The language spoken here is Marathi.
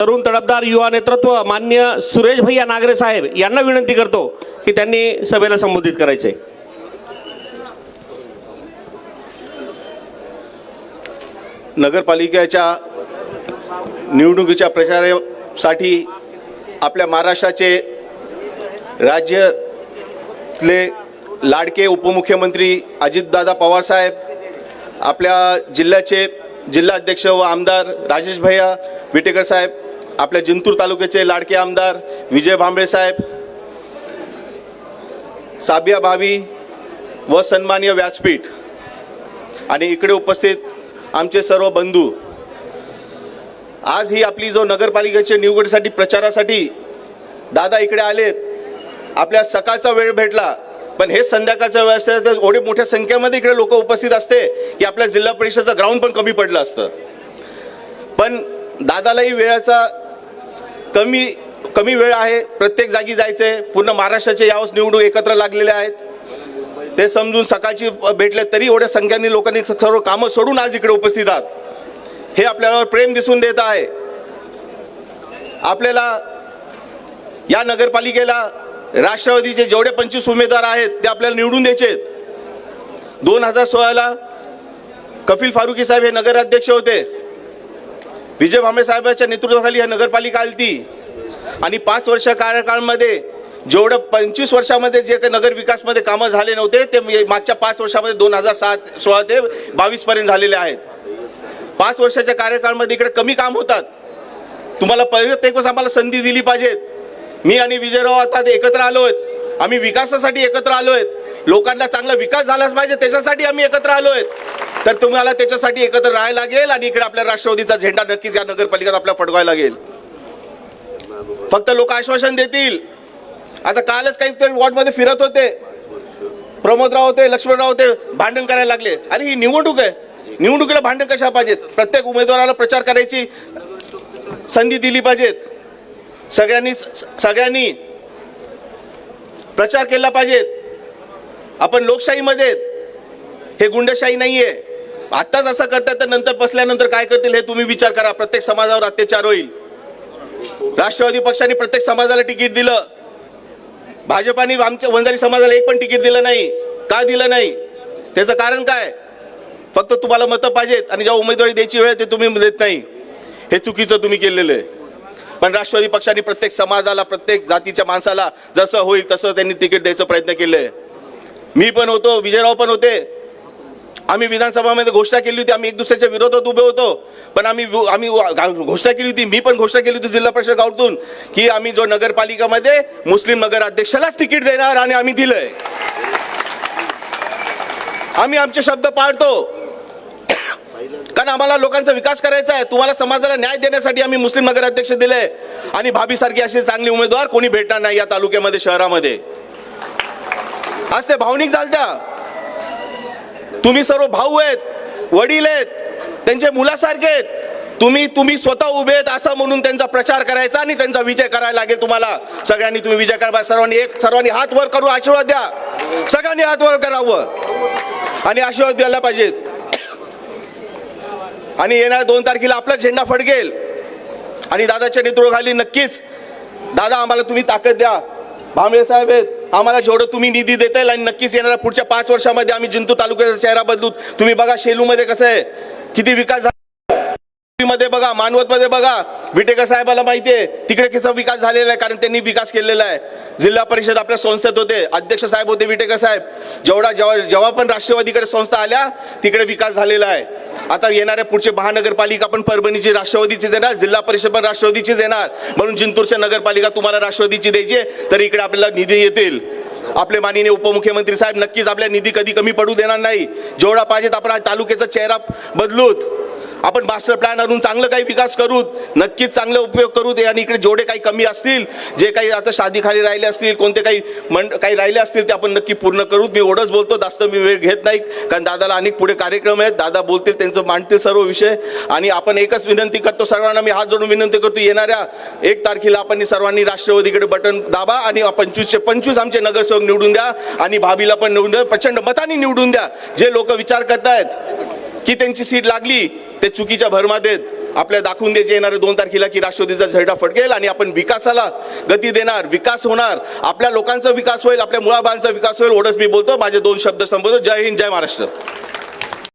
तरुण तडफदार युवा नेतृत्व मान्य सुरेश भैया नागरे साहेब यांना विनंती करतो की त्यांनी सभेला संबोधित करायचे नगरपालिकेच्या निवडणुकीच्या प्रचारासाठी आपल्या महाराष्ट्राचे राज्यातले लाडके उपमुख्यमंत्री अजितदादा पवारसाहेब आपल्या जिल्ह्याचे जिल्हाध्यक्ष व आमदार राजेश भैया विटेकर साहेब आपल्या जिंतूर तालुक्याचे लाडके आमदार विजय भांबळे साहेब साबिया भावी व सन्मान्य व्यासपीठ आणि इकडे उपस्थित आमचे सर्व बंधू आज ही आपली जो नगरपालिकेच्या निवडीसाठी प्रचारासाठी दादा इकडे आलेत. आपल्या सकाळचा वेळ भेटला पण हे संध्याकाळचा वेळ असते तर एवढी मोठ्या संख्येमध्ये इकडे लोक उपस्थित असते की आपल्या जिल्हा परिषदचं ग्राउंड पण कमी पडलं असतं. पण दादालाही वेळाचा कमी कमी वेळ आहे प्रत्येक जागी जायचं आहे पूर्ण महाराष्ट्राचे यावेळेस निवडून एकत्र लागलेले आहेत. ते समजून सकाळची भेटले तरी एवढ्या संख्येने लोकांनी सर्व कामं सोडून आज इकडे उपस्थित आहात. हे आपल्यावर प्रेम दिसून देत आहे. आपल्याला या नगरपालिकेला राष्ट्रवादीचे जेवढे पंचवीस उमेदवार आहेत ते आपल्याला निवडून द्यायचे आहेत दोन हजार सोळाला कपिल फारुकी साहेब हे नगराध्यक्ष होते. विजय भांबळे साहेबांच्या नेतृत्वाखाली ही नगरपालिका आलती आणि पाच वर्ष कार्यकाळामध्ये जेवढं पंचवीस वर्षामध्ये जे काही नगर विकासमध्ये कामं झाले नव्हते ते मागच्या पाच वर्षामध्ये दोन हजार सात सोळा ते बावीसपर्यंत झालेले आहेत. पाच वर्षाच्या कार्यकाळामध्ये इकडे कमी काम होतात. तुम्हाला प्रत्येक वेळेस आम्हाला संधी दिली पाहिजेत. मी आणि विजयराव आता ते एकत्र आलो आहेत. आम्ही विकासासाठी एकत्र आलो आहेत. लोकांना चांगला विकास झालाच पाहिजे त्याच्यासाठी आम्ही एकत्र आलो आहेत. तर तुम्हाला त्याच्यासाठी एकत्र राहायला लागेल आणि इकडे आपल्या राष्ट्रवादीचा झेंडा नक्कीच या नगरपालिकेत आपल्या फडकवायला लागेल. फक्त लोक आश्वासन देतील. आता कालच काही वॉर्डमध्ये फिरत होते. प्रमोदराव होते लक्ष्मणराव होते भांडण करायला लागले. अरे ही निवडणूक आहे. निवडणुकीला भांडण कशा पाहिजेत? प्रत्येक उमेदवाराला प्रचार करायची संधी दिली पाहिजेत. सगळ्यांनी सगळ्यांनी प्रचार केला पाहिजेत. आपण लोकशाहीमध्ये हे गुंडशाही नाहीये. आत्ताच असं करतात तर नंतर बसल्यानंतर काय करतील हे तुम्ही विचार करा. प्रत्येक समाजावर अत्याचार होईल. राष्ट्रवादी पक्षाने प्रत्येक समाजाला तिकीट दिलं. भाजपाने आमच्या वंजारी समाजाला एक पण तिकीट दिलं नाही. का दिलं नाही? त्याचं कारण काय? फक्त तुम्हाला मतं पाहिजेत आणि जेव्हा उमेदवारी द्यायची वेळ ते तुम्ही देत नाही. हे चुकीचं तुम्ही केलेलं आहे. पण राष्ट्रवादी पक्षाने प्रत्येक समाजाला प्रत्येक जातीच्या माणसाला जसं होईल तसं त्यांनी तिकीट द्यायचा प्रयत्न केले मी पण होतो विजयराव पण होते. आम्ही विधानसभामध्ये घोषणा केली होती आम्ही एक दुसऱ्याच्या विरोधात उभे होतो. पण आम्ही आम्ही घोषणा केली होती मी पण घोषणा केली होती जिल्हा परिषद गावातून की आम्ही जो नगरपालिकामध्ये मुस्लिम नगर अध्यक्षालाच तिकीट देणार आणि आम्ही दिलंय. आम्ही आमचे शब्द पाळतो. कारण आम्हाला लोकांचा विकास करायचा आहे. तुम्हाला समाजाला न्याय देण्यासाठी आम्ही मुस्लिम नगराध्यक्ष दिले आणि भाभीसारखी असे चांगले उमेदवार कोणी भेटणार नाही या तालुक्यामध्ये शहरामध्ये. आज ते भावनिक झालत्या. तुम्ही सर्व भाऊ आहेत वडील आहेत त्यांचे मुलासारखे आहेत. तुम्ही तुम्ही स्वतः उभे आहेत असं म्हणून त्यांचा प्रचार करायचा आणि त्यांचा विजय करायला लागेल तुम्हाला. सगळ्यांनी तुम्ही विजय करा सर्वांनी एक सर्वांनी हात वर करून आशीर्वाद द्या. सगळ्यांनी हात वर करावं. आणि आशीर्वाद द्यायला पाहिजेत. आणि येणाऱ्या दोन तारखेला आपला झेंडा फडकेल. आणि दादाच्या नेतृत्वाखाली नक्कीच दादा आम्हाला तुम्ही ताकद द्या. भांबळे साहेब आहेत आम्हाला जेवढं तुम्ही निधी देता येईल आणि नक्कीच येणाऱ्या पुढच्या पाच वर्षामध्ये आम्ही जिंतूर तालुक्याचा चेहरा बदलू. तुम्ही बघा शेलूमध्ये कसं आहे? किती विकास मध्ये बघा मानवत मध्ये बघा. विटेकर साहेबाला माहिती आहे तिकडे कसा विकास झालेला आहे कारण त्यांनी विकास केलेला आहे. जिल्हा परिषद आपल्या संस्थेत होते अध्यक्ष साहेब होते विटेकर साहेब. जेवढा जेव्हा जेव्हा पण राष्ट्रवादीकडे संस्था आल्या तिकडे विकास झालेला आहे. आता येणाऱ्या पुढचे महानगरपालिका पण परभणीची राष्ट्रवादीचीच येणार जिल्हा परिषद पण राष्ट्रवादीचीच येणार. म्हणून जिंतूरच्या नगरपालिका तुम्हाला राष्ट्रवादीची द्यायची तर इकडे आपल्याला निधी येतील. आपले माननीय उपमुख्यमंत्री साहेब नक्कीच आपल्या निधी कधी कमी पडू देणार नाही. जेवढा पाहिजेत आपण तालुक्याचा चेहरा बदलूत. आपण मास्टर प्लॅन आणून चांगलं काही विकास करू नक्कीच चांगला उपयोग करू दे आणि इकडे जेवढे काही कमी असतील जे काही आता शादीखाली राहिले असतील कोणते काही मंड काही राहिले असतील ते आपण नक्की पूर्ण करू मी ओढच बोलतो जास्त मी वेळ घेत नाही कारण दादाला अनेक पुढे कार्यक्रम आहेत. दादा बोलतील त्यांचं मांडतील सर्व विषय. आणि आपण एकच विनंती करतो सर्वांना मी हात जोडून विनंती करतो येणाऱ्या एक तारखेला आपण सर्वांनी राष्ट्रवादीकडे बटन दाबा आणि पंचवीसचे पंचवीस आमचे नगरसेवक निवडून द्या आणि भाभीला पण निवडून द्या प्रचंड मताने निवडून द्या. जे लोक विचार करतायत की त्यांची सीट लागली ते चुकीच्या भरमा देत आपल्या दाखवून द्यायचे येणारे दोन तारखेला की राष्ट्रवादीचा झेंडा फडकेल आणि आपण विकासाला गती देणार विकास होणार. आपल्या लोकांचा विकास होईल आपल्या मुळाबांचा विकास होईल एवढंच मी बोलतो. माझे दोन शब्द संबोधतो जय हिंद जय महाराष्ट्र.